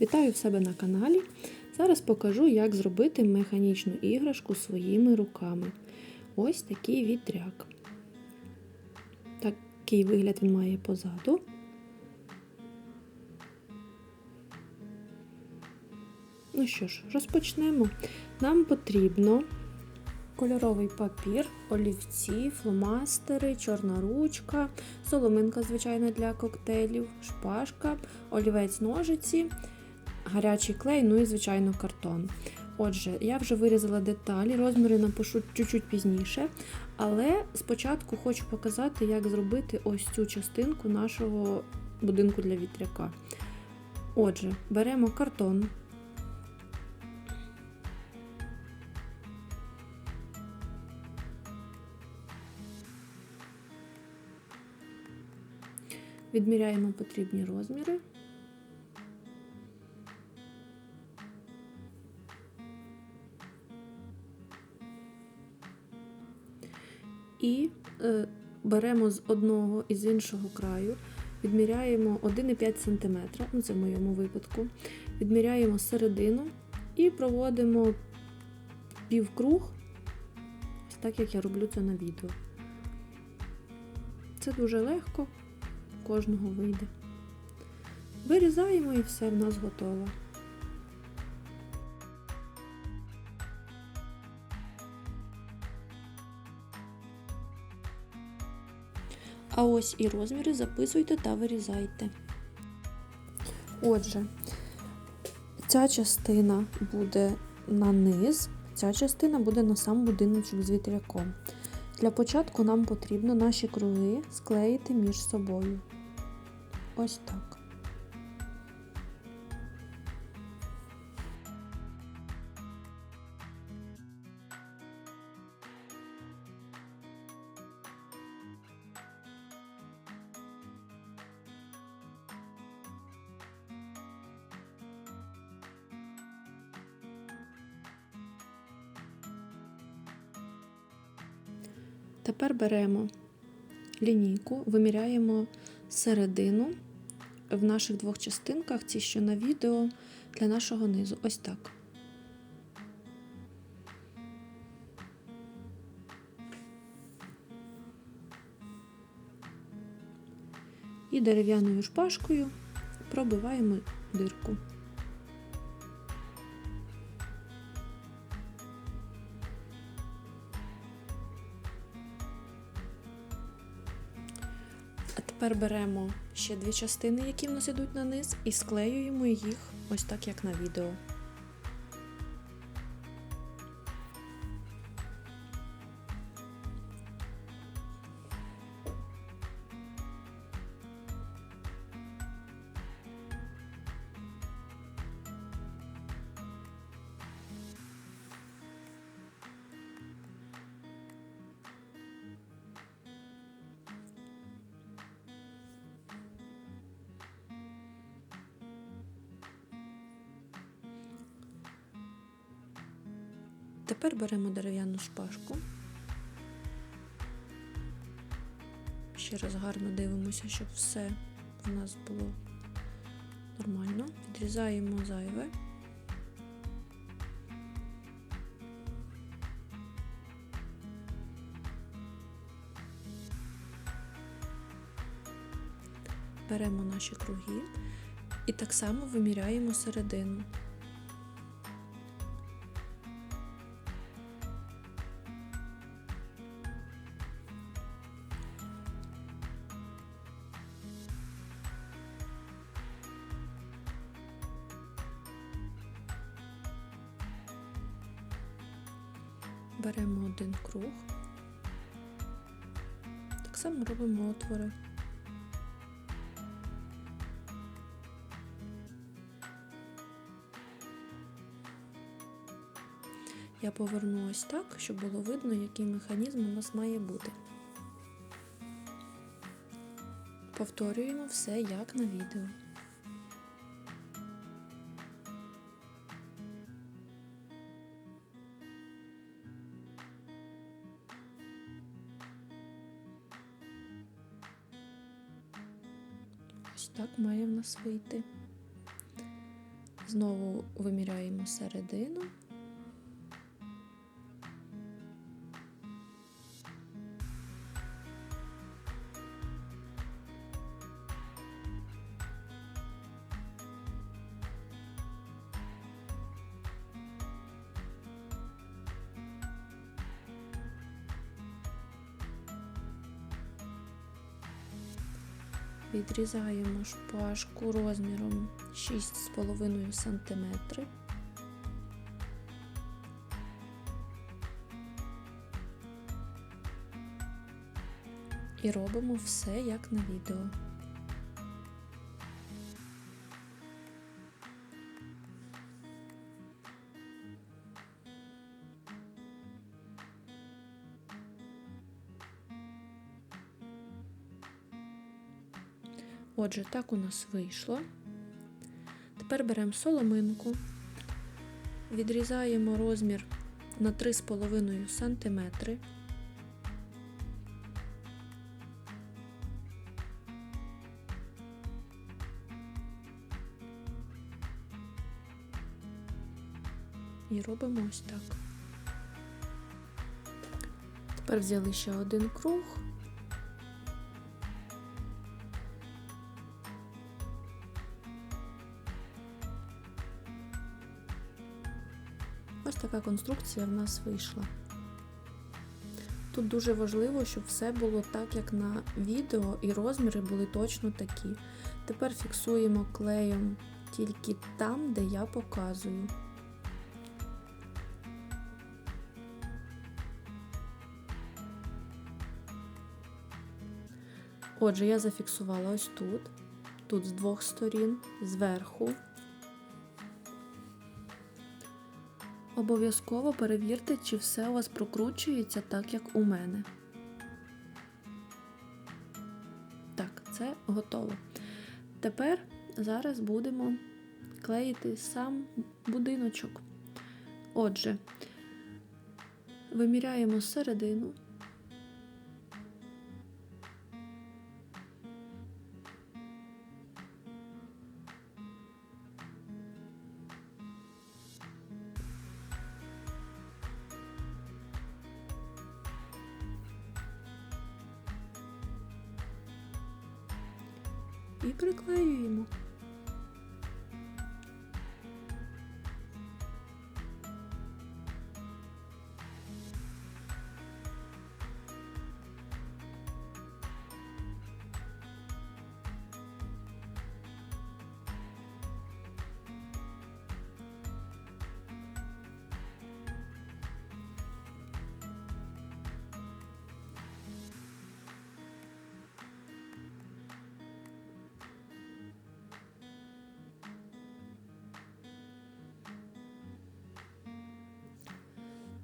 Вітаю в себе на каналі. Зараз покажу, як зробити механічну іграшку своїми руками. Ось такий вітряк. Такий вигляд він має позаду. Ну що ж, розпочнемо. Нам потрібно кольоровий папір, олівці, фломастери, чорна ручка, соломинка, звичайно, для коктейлів, шпажка, олівець ножиці, гарячий клей, ну і, звичайно, картон. Отже, я вже вирізала деталі, розміри напишу чуть-чуть пізніше, але спочатку хочу показати, як зробити ось цю частинку нашого будинку для вітряка. Отже, беремо картон. Відміряємо потрібні розміри. І е, беремо з одного і з іншого краю, відміряємо 1,5 см, ну це в моєму випадку, відміряємо середину і проводимо півкруг, ось так як я роблю це на відео. Це дуже легко, кожного вийде. Вирізаємо і все в нас готово. А ось і розміри записуйте та вирізайте. Отже, ця частина буде на низ, ця частина буде на сам будиночок з вітряком. Для початку нам потрібно наші круги склеїти між собою. Ось так. Тепер беремо лінійку, виміряємо середину в наших двох частинках, ці що на відео для нашого низу. Ось так. І дерев'яною шпажкою пробиваємо дирку. Тепер беремо ще дві частини, які в нас ідуть на низ, і склеюємо їх ось так, як на відео. Тепер беремо дерев'яну шпажку. Ще раз гарно дивимося, щоб все в нас було нормально. Відрізаємо зайве. Беремо наші круги і так само виміряємо середину. Отвори. Я поверну ось так, щоб було видно, який механізм у нас має бути. Повторюємо все як на відео. Має в нас вийти. Знову виміряємо середину. Відрізаємо шпажку розміром 6,5 см. І робимо все як на відео. Отже, так у нас вийшло. Тепер беремо соломинку, відрізаємо розмір на 3,5 см. І робимо ось так. Тепер взяли ще один круг. Така конструкція в нас вийшла. Тут дуже важливо, щоб все було так, як на відео, і розміри були точно такі. Тепер фіксуємо клеєм тільки там, де я показую. Отже, я зафіксувала ось тут, тут з двох сторін, зверху. Обов'язково перевірте, чи все у вас прокручується так, як у мене. Так, це готово. Тепер зараз будемо клеїти сам будиночок. Отже, виміряємо середину.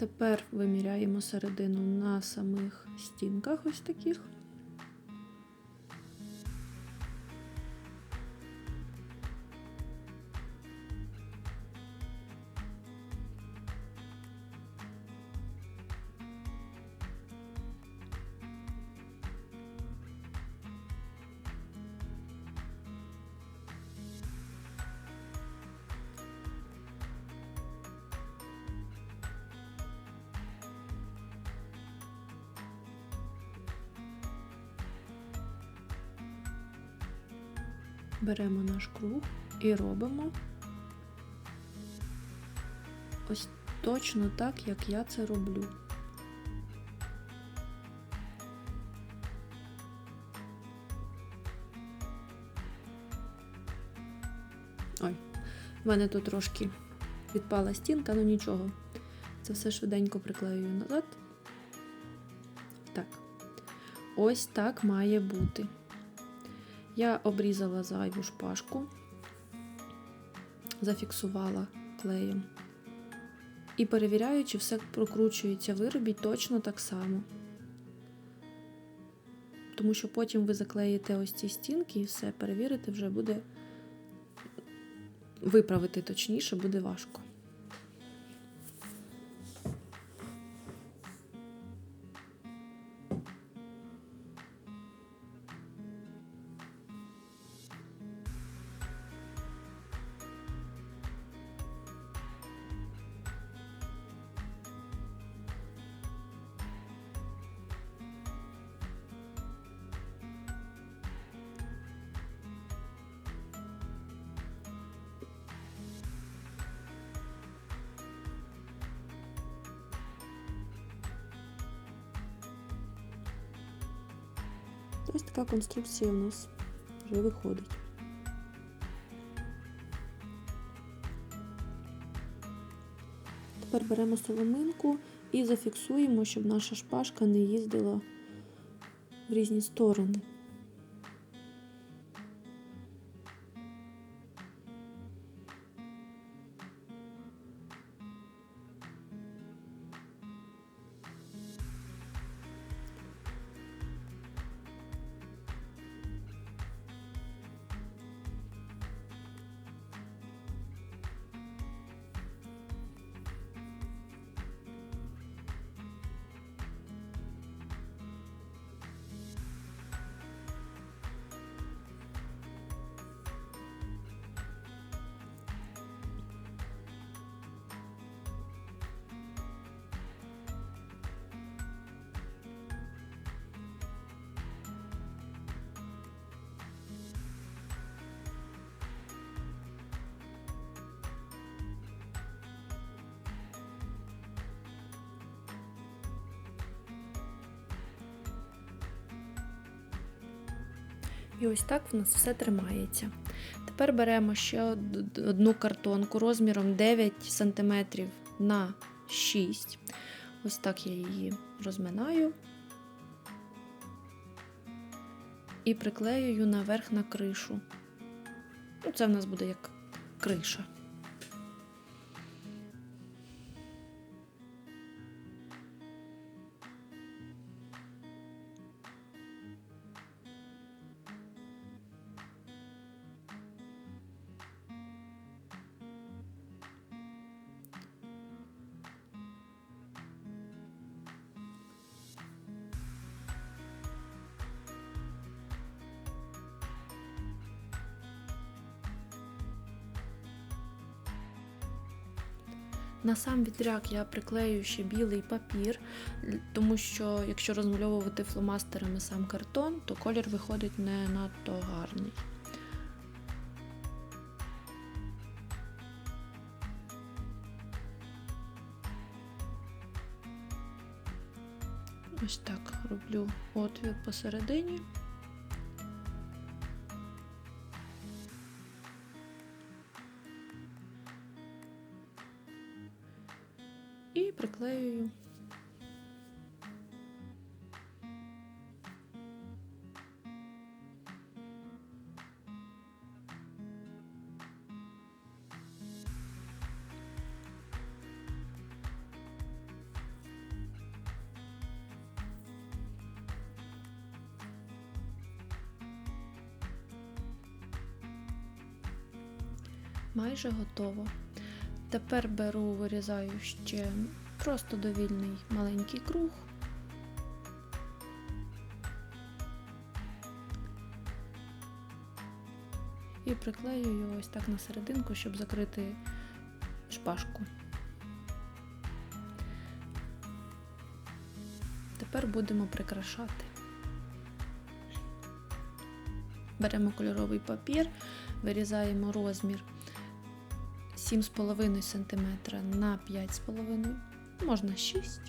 Тепер виміряємо середину на самих стінках ось таких. Беремо наш круг і робимо ось точно так, як я це роблю. Ой, в мене тут трошки відпала стінка, ну нічого. Це все швиденько приклеюю назад. Так. Ось так має бути. Я обрізала зайву шпажку, зафіксувала клеєм. І перевіряю, чи все прокручується, виробіть точно так само. Тому що потім ви заклеїте ось ці стінки і все перевірити вже буде виправити точніше, буде важко. Ось така конструкція у нас вже виходить. Тепер беремо соломинку і зафіксуємо, щоб наша шпажка не їздила в різні сторони. І ось так в нас все тримається. Тепер беремо ще одну картонку розміром 9 см на 6. Ось так я її розминаю і приклеюю наверх на кришу. Ну, це в нас буде як криша. На сам вітряк я приклею ще білий папір, тому що якщо розмальовувати фломастерами сам картон, то колір виходить не надто гарний. Ось так роблю отвір посередині. Приклеюю. Майже готово. Тепер беру, вирізаю ще просто довільний маленький круг. І приклею його ось так на серединку, щоб закрити шпажку. Тепер будемо прикрашати. Беремо кольоровий папір, вирізаємо розмір 7,5 см на 5,5 можна 6.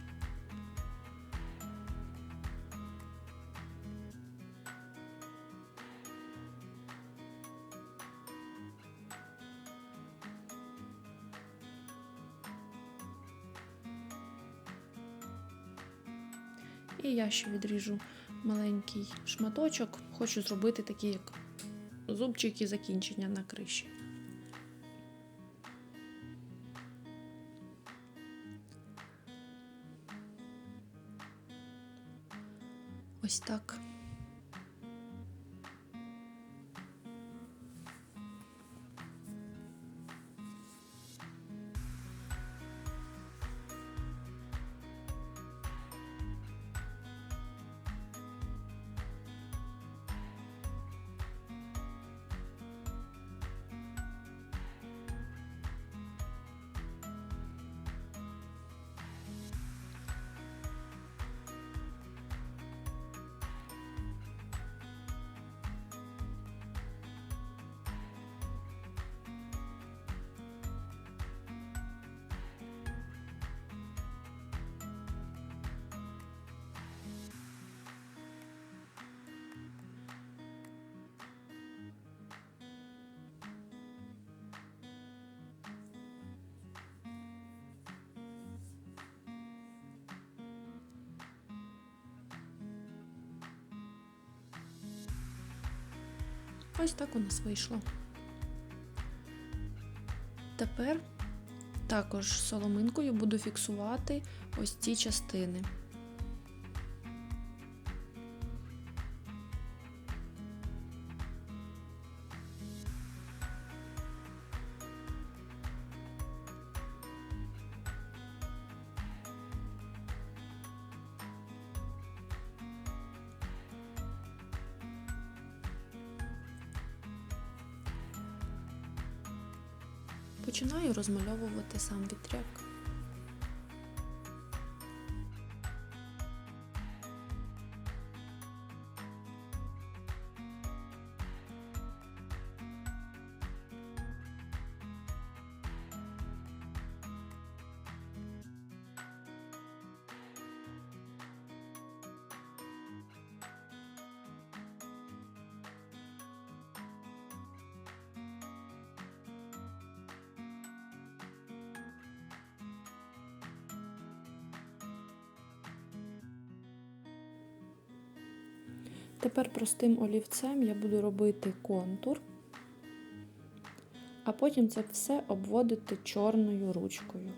І я ще відріжу маленький шматочок. Хочу зробити такі, як зубчики закінчення на криші. Ось так. Ось так у нас вийшло. Тепер також соломинкою буду фіксувати ось ці частини. Розмальовувати сам вітряк. Тепер простим олівцем я буду робити контур, а потім це все обводити чорною ручкою.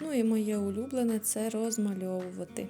Ну і моє улюблене це розмальовувати.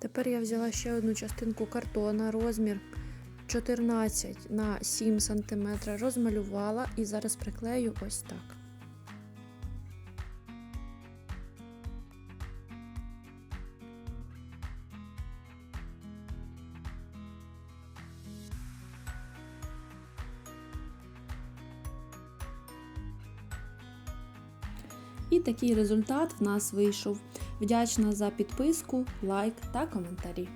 Тепер я взяла ще одну частинку картона, розмір 14 на 7 см, розмалювала і зараз приклею ось так. І такий результат в нас вийшов. Вдячна за підписку, лайк та коментарі.